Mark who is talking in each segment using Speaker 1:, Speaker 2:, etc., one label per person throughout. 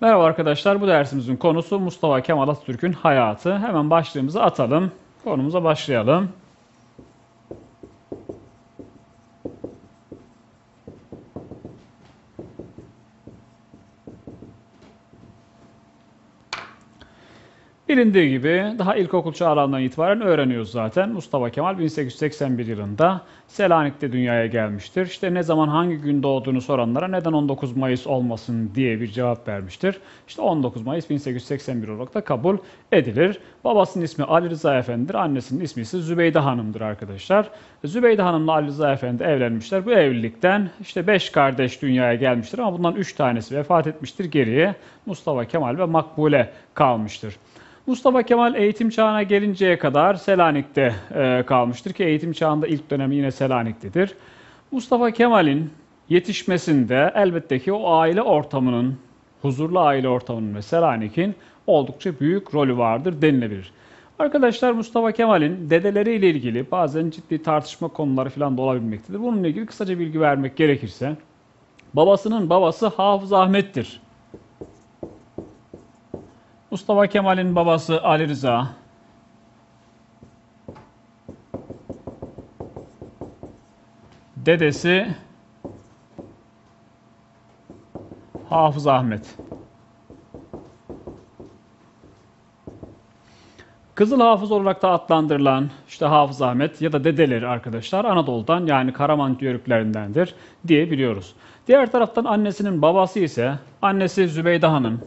Speaker 1: Merhaba arkadaşlar, bu dersimizin konusu Mustafa Kemal Atatürk'ün hayatı. Hemen başlığımızı atalım, konumuza başlayalım. Bilindiği gibi daha ilkokul çağlarından itibaren öğreniyoruz zaten. Mustafa Kemal 1881 yılında Selanik'te dünyaya gelmiştir. İşte ne zaman hangi gün doğduğunu soranlara neden 19 Mayıs olmasın diye bir cevap vermiştir. İşte 19 Mayıs 1881 olarak da kabul edilir. Babasının ismi Ali Rıza Efendi'dir. Annesinin ismi ise Zübeyde Hanım'dır arkadaşlar. Zübeyde Hanım'la Ali Rıza Efendi evlenmişler. Bu evlilikten işte 5 kardeş dünyaya gelmiştir ama bundan 3 tanesi vefat etmiştir. Geriye Mustafa Kemal ve Makbule kalmıştır. Mustafa Kemal eğitim çağına gelinceye kadar Selanik'te e, kalmıştır ki eğitim çağında ilk dönemi yine Selanik'tedir. Mustafa Kemal'in yetişmesinde elbette ki o aile ortamının, huzurlu aile ortamının ve Selanik'in oldukça büyük rolü vardır denilebilir. Arkadaşlar Mustafa Kemal'in dedeleriyle ilgili bazen ciddi tartışma konuları falan da olabilmektedir. Bununla ilgili kısaca bilgi vermek gerekirse, babasının babası Hafız Ahmet'tir. Mustafa Kemal'in babası Ali Rıza. Dedesi Hafız Ahmet. Kızıl Hafız olarak da adlandırılan işte Hafız Ahmet ya da dedeleri arkadaşlar Anadolu'dan yani Karaman yörüklerindendir diye biliyoruz. Diğer taraftan annesinin babası ise annesi Zübeyde Hanım.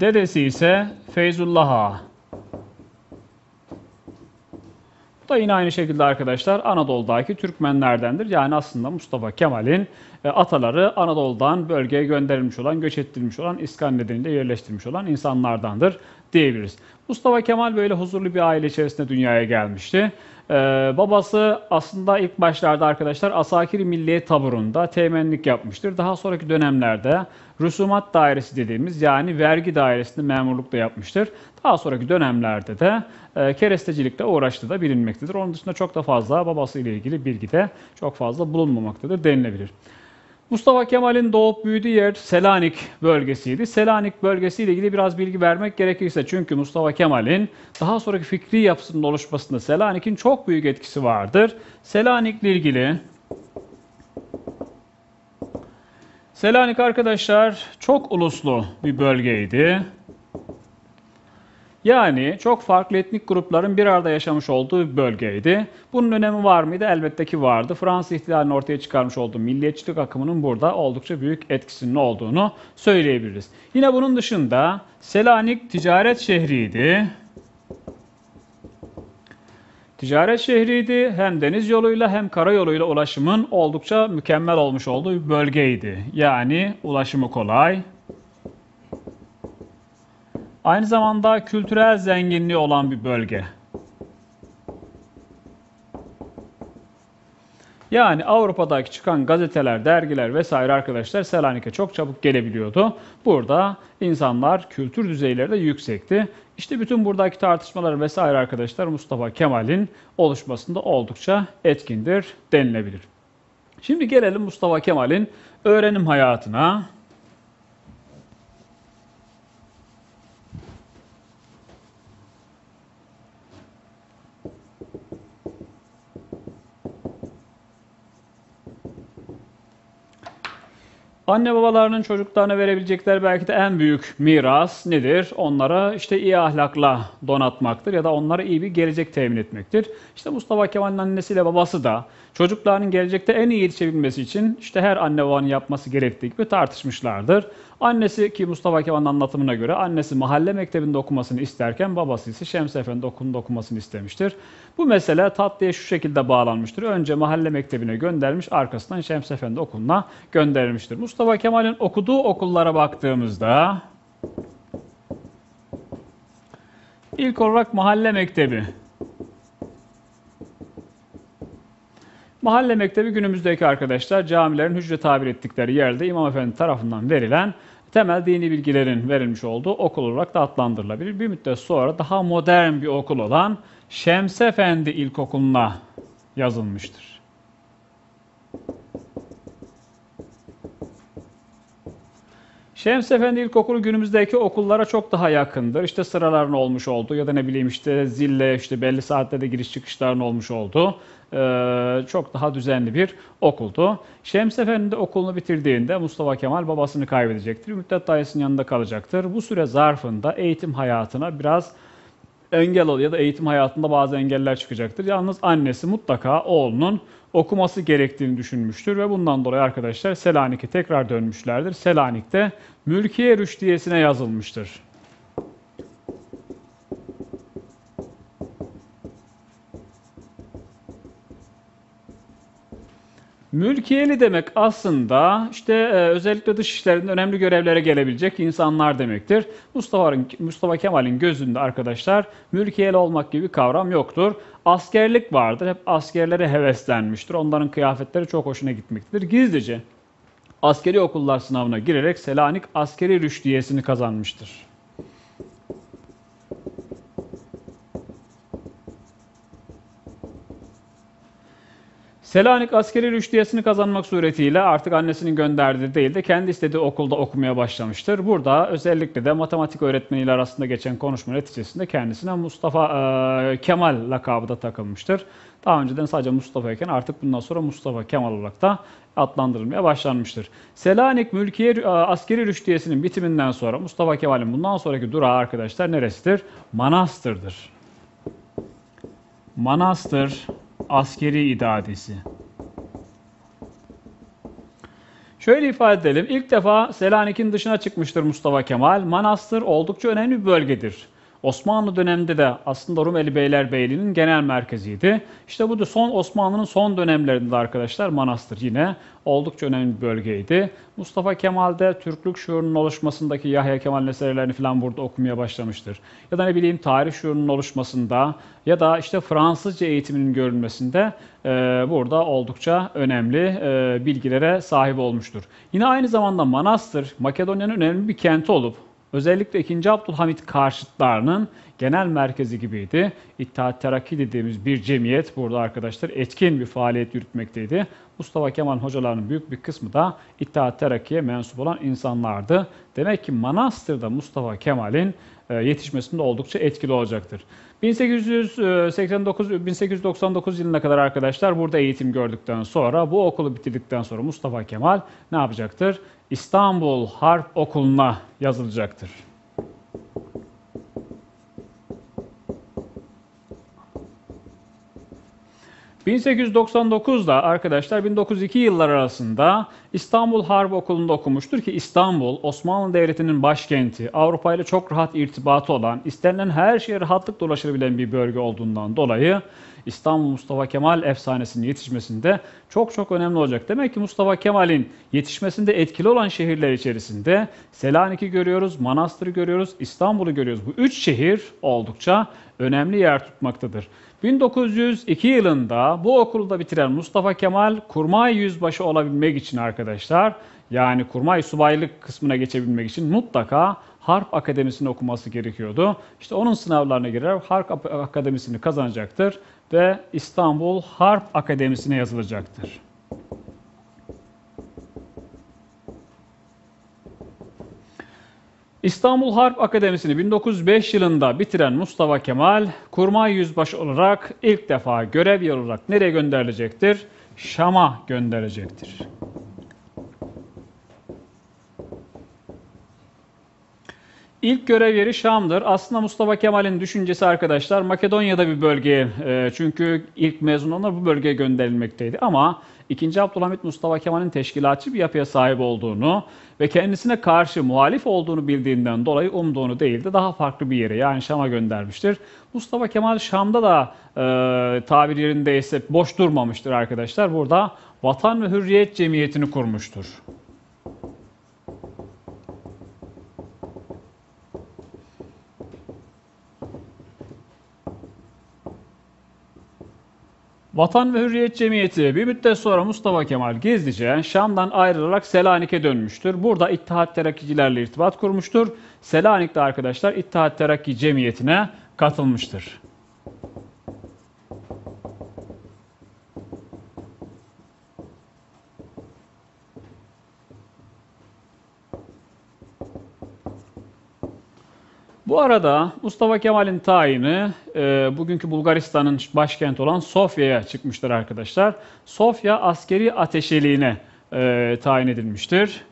Speaker 1: Dedesi ise Feyzullah Ağa. Bu da yine aynı şekilde arkadaşlar Anadolu'daki Türkmenlerdendir. Yani aslında Mustafa Kemal'in e, ataları Anadolu'dan bölgeye gönderilmiş olan, göç ettirilmiş olan, iskan nedeniyle yerleştirilmiş olan insanlardandır diyebiliriz. Mustafa Kemal böyle huzurlu bir aile içerisinde dünyaya gelmişti. Ee, babası aslında ilk başlarda arkadaşlar Asakiri Milliye Taburu'nda temennik yapmıştır. Daha sonraki dönemlerde Rüsumat Dairesi dediğimiz yani vergi dairesinde memurluk da yapmıştır. Daha sonraki dönemlerde de e, kerestecilikle uğraştığı da bilinmektedir. Onun dışında çok da fazla babası ile ilgili bilgi de çok fazla bulunmamaktadır denilebilir. Mustafa Kemal'in doğup büyüdüğü yer Selanik bölgesiydi. Selanik bölgesiyle ilgili biraz bilgi vermek gerekirse çünkü Mustafa Kemal'in daha sonraki fikri yapısının oluşmasında Selanik'in çok büyük etkisi vardır. Selanik'le ilgili Selanik arkadaşlar çok uluslu bir bölgeydi. Yani çok farklı etnik grupların bir arada yaşamış olduğu bir bölgeydi. Bunun önemi var mıydı? Elbette ki vardı. Fransız ihtilalinin ortaya çıkarmış olduğu milliyetçilik akımının burada oldukça büyük etkisinin olduğunu söyleyebiliriz. Yine bunun dışında Selanik ticaret şehriydi. Ticaret şehriydi. Hem deniz yoluyla hem kara yoluyla ulaşımın oldukça mükemmel olmuş olduğu bir bölgeydi. Yani ulaşımı kolay, Aynı zamanda kültürel zenginliği olan bir bölge. Yani Avrupa'daki çıkan gazeteler, dergiler vesaire arkadaşlar Selanik'e çok çabuk gelebiliyordu. Burada insanlar kültür düzeyleri de yüksekti. İşte bütün buradaki tartışmalar vesaire arkadaşlar Mustafa Kemal'in oluşmasında oldukça etkindir denilebilir. Şimdi gelelim Mustafa Kemal'in öğrenim hayatına. Anne babalarının çocuklarına verebilecekleri belki de en büyük miras nedir? Onlara işte iyi ahlakla donatmaktır ya da onlara iyi bir gelecek temin etmektir. İşte Mustafa Kemal'in annesiyle babası da çocuklarının gelecekte en iyi yetişebilmesi için işte her anne babanın yapması gerektiği gibi tartışmışlardır. Annesi ki Mustafa Kemal'in anlatımına göre annesi mahalle mektebinde okumasını isterken babası ise Şems Efendi okulunda okumasını istemiştir. Bu mesele tatlıya şu şekilde bağlanmıştır. Önce mahalle mektebine göndermiş arkasından Şems Efendi okuluna gönderilmiştir. Mustafa Kemal'in okuduğu okullara baktığımızda ilk olarak mahalle mektebi Mahalle mektebi günümüzdeki arkadaşlar camilerin hücre tabir ettikleri yerde İmam Efendi tarafından verilen temel dini bilgilerin verilmiş olduğu okul olarak da adlandırılabilir. Bir müddet sonra daha modern bir okul olan Şems Efendi İlkokulu'na yazılmıştır. Şems Efendi İlkokulu günümüzdeki okullara çok daha yakındır. İşte sıraların olmuş olduğu ya da ne bileyim işte zille işte belli saatlerde giriş çıkışların olmuş olduğu e, çok daha düzenli bir okuldu. Şems Efendi de okulunu bitirdiğinde Mustafa Kemal babasını kaybedecektir. Müddet dayısının yanında kalacaktır. Bu süre zarfında eğitim hayatına biraz engel oluyor ya da eğitim hayatında bazı engeller çıkacaktır. Yalnız annesi mutlaka oğlunun okuması gerektiğini düşünmüştür ve bundan dolayı arkadaşlar Selanik'e tekrar dönmüşlerdir. Selanik'te Mülkiye Rüşdiyesi'ne yazılmıştır. Mülkiyeli demek aslında işte e, özellikle dış işlerinde önemli görevlere gelebilecek insanlar demektir. Mustafa, Mustafa Kemal'in gözünde arkadaşlar mülkiyeli olmak gibi kavram yoktur. Askerlik vardır. Hep askerlere heveslenmiştir. Onların kıyafetleri çok hoşuna gitmektedir. Gizlice askeri okullar sınavına girerek Selanik askeri rüştiyesini kazanmıştır. Selanik askeri rüştiyesini kazanmak suretiyle artık annesinin gönderdiği değil de kendi istediği okulda okumaya başlamıştır. Burada özellikle de matematik öğretmeniyle arasında geçen konuşma neticesinde kendisine Mustafa e, Kemal lakabı da takılmıştır. Daha önceden sadece Mustafa iken artık bundan sonra Mustafa Kemal olarak da adlandırılmaya başlanmıştır. Selanik Mülkiye e, askeri rüştiyesinin bitiminden sonra Mustafa Kemal'in bundan sonraki durağı arkadaşlar neresidir? Manastır'dır. Manastır askeri idadesi. Şöyle ifade edelim. İlk defa Selanik'in dışına çıkmıştır Mustafa Kemal. Manastır oldukça önemli bir bölgedir. Osmanlı döneminde de aslında Rumeli Beylerbeyliği'nin genel merkeziydi. İşte bu da son Osmanlı'nın son dönemlerinde arkadaşlar Manastır yine oldukça önemli bir bölgeydi. Mustafa Kemal de Türklük şuurunun oluşmasındaki Yahya Kemal eserlerini falan burada okumaya başlamıştır. Ya da ne bileyim tarih şuurunun oluşmasında ya da işte Fransızca eğitiminin görülmesinde e, burada oldukça önemli e, bilgilere sahip olmuştur. Yine aynı zamanda Manastır Makedonya'nın önemli bir kenti olup Özellikle 2. Abdülhamit karşıtlarının genel merkezi gibiydi. İttihat Terakki dediğimiz bir cemiyet burada arkadaşlar etkin bir faaliyet yürütmekteydi. Mustafa Kemal hocalarının büyük bir kısmı da İttihat Terakki'ye mensup olan insanlardı. Demek ki Manastır'da Mustafa Kemal'in e, yetişmesinde oldukça etkili olacaktır. 1889-1899 yılına kadar arkadaşlar burada eğitim gördükten sonra bu okulu bitirdikten sonra Mustafa Kemal ne yapacaktır? İstanbul Harp Okulu'na yazılacaktır. ...1899'da arkadaşlar 1902 yıllar arasında İstanbul Harp Okulu'nda okumuştur ki İstanbul Osmanlı Devleti'nin başkenti, Avrupa ile çok rahat irtibatı olan, istenilen her şeye rahatlıkla ulaşabilen bir bölge olduğundan dolayı İstanbul Mustafa Kemal efsanesinin yetişmesinde çok çok önemli olacak. Demek ki Mustafa Kemal'in yetişmesinde etkili olan şehirler içerisinde Selanik'i görüyoruz, Manastır'ı görüyoruz, İstanbul'u görüyoruz. Bu üç şehir oldukça önemli yer tutmaktadır. 1902 yılında bu okulu da bitiren Mustafa Kemal kurmay yüzbaşı olabilmek için arkadaşlar yani kurmay subaylık kısmına geçebilmek için mutlaka Harp Akademisi'ni okuması gerekiyordu. İşte onun sınavlarına girer Harp Akademisi'ni kazanacaktır ve İstanbul Harp Akademisi'ne yazılacaktır. İstanbul Harp Akademisi'ni 1905 yılında bitiren Mustafa Kemal, kurmay yüzbaşı olarak ilk defa görev yer olarak nereye gönderilecektir? Şam'a gönderecektir. İlk görev yeri Şam'dır. Aslında Mustafa Kemal'in düşüncesi arkadaşlar Makedonya'da bir bölgeye e, çünkü ilk mezun olanlar bu bölgeye gönderilmekteydi. Ama 2. Abdülhamit Mustafa Kemal'in teşkilatçı bir yapıya sahip olduğunu ve kendisine karşı muhalif olduğunu bildiğinden dolayı umduğunu değil de daha farklı bir yere yani Şam'a göndermiştir. Mustafa Kemal Şam'da da e, tabir yerindeyse boş durmamıştır arkadaşlar. Burada Vatan ve Hürriyet Cemiyeti'ni kurmuştur. Vatan ve Hürriyet Cemiyeti bir müddet sonra Mustafa Kemal gizlice Şam'dan ayrılarak Selanik'e dönmüştür. Burada İttihat Terakkicilerle irtibat kurmuştur. Selanik'te arkadaşlar İttihat Terakki Cemiyeti'ne katılmıştır. Bu arada Mustafa Kemal'in tayini e, bugünkü Bulgaristan'ın başkenti olan Sofya'ya çıkmıştır arkadaşlar. Sofya askeri ateşeliğine e, tayin edilmiştir.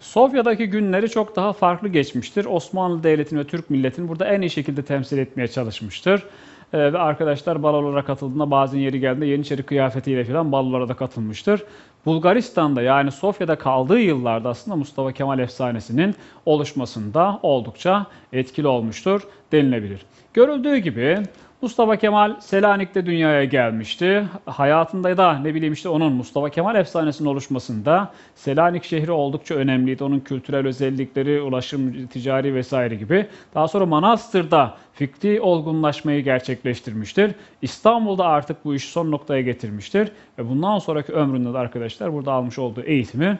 Speaker 1: Sofya'daki günleri çok daha farklı geçmiştir. Osmanlı Devleti'ni ve Türk milletini burada en iyi şekilde temsil etmeye çalışmıştır. Ee, ve arkadaşlar balolara katıldığında bazen yeri geldiğinde Yeniçeri kıyafetiyle falan balolara da katılmıştır. Bulgaristan'da yani Sofya'da kaldığı yıllarda aslında Mustafa Kemal efsanesinin oluşmasında oldukça etkili olmuştur denilebilir. Görüldüğü gibi Mustafa Kemal Selanik'te dünyaya gelmişti. Hayatında da ne bileyim işte onun Mustafa Kemal efsanesinin oluşmasında Selanik şehri oldukça önemliydi. Onun kültürel özellikleri, ulaşım, ticari vesaire gibi. Daha sonra Manastır'da fikri olgunlaşmayı gerçekleştirmiştir. İstanbul'da artık bu işi son noktaya getirmiştir. Ve bundan sonraki ömründe de arkadaşlar burada almış olduğu eğitimi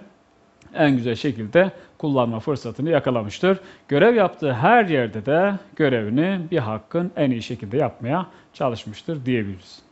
Speaker 1: en güzel şekilde kullanma fırsatını yakalamıştır. Görev yaptığı her yerde de görevini bir hakkın en iyi şekilde yapmaya çalışmıştır diyebiliriz.